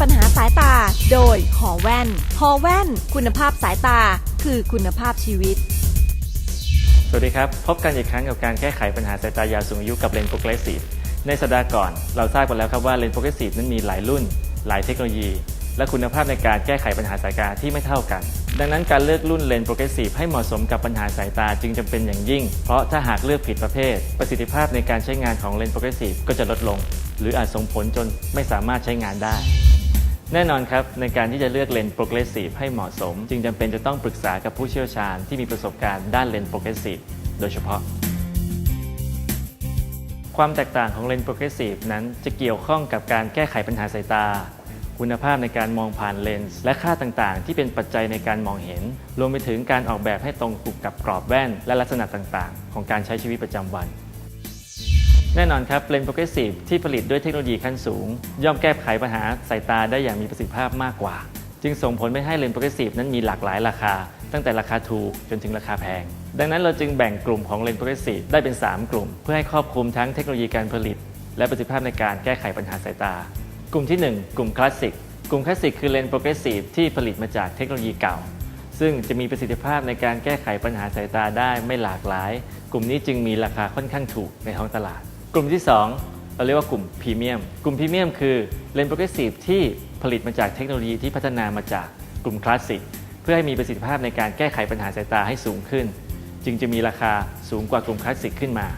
ปัญหาสายตา โดยหอแว่น หอแว่น คุณภาพสายตาคือคุณภาพชีวิต สวัสดีครับ พบกันอีกครั้งกับการแก้ไขปัญหาสายตายาวสูงอายุกับเลนส์โปรเกรสซีฟในสัปดาห์ก่อน เราทราบกันแล้วครับว่าเลนส์โปรเกรสซีฟนั้นมีหลายรุ่น หลายเทคโนโลยี และคุณภาพในการแก้ไขปัญหาสายตาที่ไม่เท่ากัน ดังนั้นการเลือกรุ่นเลนส์โปรเกรสซีฟให้เหมาะสมกับปัญหาสายตาจึงจำเป็นอย่างยิ่ง เพราะถ้าหากเลือกผิดประเภท ประสิทธิภาพในการใช้งานของเลนส์โปรเกรสซีฟก็จะลดลงหรืออาจส่งผลจนไม่สามารถใช้งานได้ แน่นอนครับ ในการที่จะเลือกเลนส์โปรเกรสซีฟให้เหมาะสม จึงจำเป็นจะต้องปรึกษากับผู้เชี่ยวชาญที่มีประสบการณ์ด้านเลนส์โปรเกรสซีฟโดยเฉพาะ ความแตกต่างของเลนส์โปรเกรสซีฟนั้นจะเกี่ยวข้องกับการแก้ไขปัญหาสายตา คุณภาพในการมองผ่านเลนส์และค่าต่างๆ ที่เป็นปัจจัยในการมองเห็น รวมไปถึงการออกแบบให้ตรงกับกรอบแว่น และลักษณะต่างๆ ของการใช้ชีวิตประจำวัน แน่นอนครับเลนส์โปรเกรสซีฟที่ผลิตด้วยเทคโนโลยีขั้นสูง ย่อมแก้ไขปัญหาสายตาได้อย่างมีประสิทธิภาพมากกว่า จึงส่งผลไปให้เลนส์โปรเกรสซีฟนั้นมีหลากหลายราคา ตั้งแต่ราคาถูกจนถึงราคาแพง ดังนั้นเราจึงแบ่งกลุ่มของเลนส์โปรเกรสซีฟได้เป็น 3 กลุ่ม เพื่อให้ครอบคลุมทั้งเทคโนโลยีการผลิต และประสิทธิภาพในการแก้ไขปัญหาสายตา กลุ่มที่ 1 กลุ่มคลาสสิกกลุ่มคลาสสิกคือเลนส์โปรเกรสซีฟที่ผลิตมาจากเทคโนโลยีเก่า ซึ่งจะมีประสิทธิภาพในการแก้ไขปัญหาสายตาได้ไม่หลากหลาย กลุ่มนี้จึงมีราคาค่อนข้างถูกในท้องตลาด กลุ่มที่ 2 เราเรียกว่ากลุ่มพรีเมียม กลุ่มพรีเมียมคือเลนส์โปรเกรสซีฟที่ผลิตมาจากเทคโนโลยีที่พัฒนามาจากกลุ่มคลาสสิกเพื่อให้มีประสิทธิภาพในการแก้ไขปัญหาสายตาให้สูงขึ้น จึงจะมีราคาสูงกว่ากลุ่มคลาสสิกขึ้นมา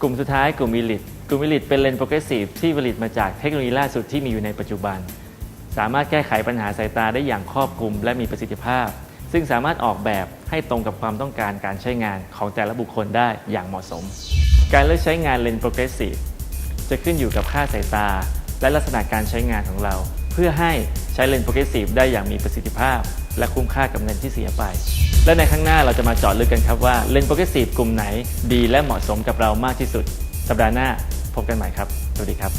กลุ่มสุดท้ายกลุ่มวิลิตกลุ่มวิลิตเป็นเลนส์โปรเกรสซีฟที่ผลิตมาจากเทคโนโลยีล่าสุดที่มีอยู่ในปัจจุบัน สามารถแก้ไขปัญหาสายตาได้อย่างครอบคลุมและมีประสิทธิภาพ ซึ่งสามารถออกแบบให้ตรงกับความต้องการการใช้งานของแต่ละบุคคลได้อย่างเหมาะสม การเลือกใช้งานเลนส์โปรเกรสซีฟจะขึ้นอยู่กับค่าสายตา และลักษณะการใช้งานของเรา เพื่อให้ใช้เลนส์โปรเกรสซีฟได้อย่างมีประสิทธิภาพ และคุ้มค่ากับเงินที่เสียไป และในข้างหน้าเราจะมาเจาะลึกกันครับว่าเลนส์โปรเกรสซีฟกลุ่มไหนดีและเหมาะสมกับเรามากที่สุด สัปดาห์หน้าพบกันใหม่ครับสวัสดีครับ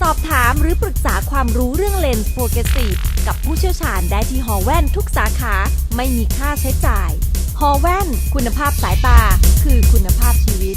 สอบถามหรือปรึกษาความรู้เรื่องเลนส์โปรเกรสซีฟกับผู้เชี่ยวชาญได้ที่หอแว่นทุกสาขาไม่มีค่าใช้จ่าย หอแว่น คุณภาพสายตา คือคุณภาพชีวิต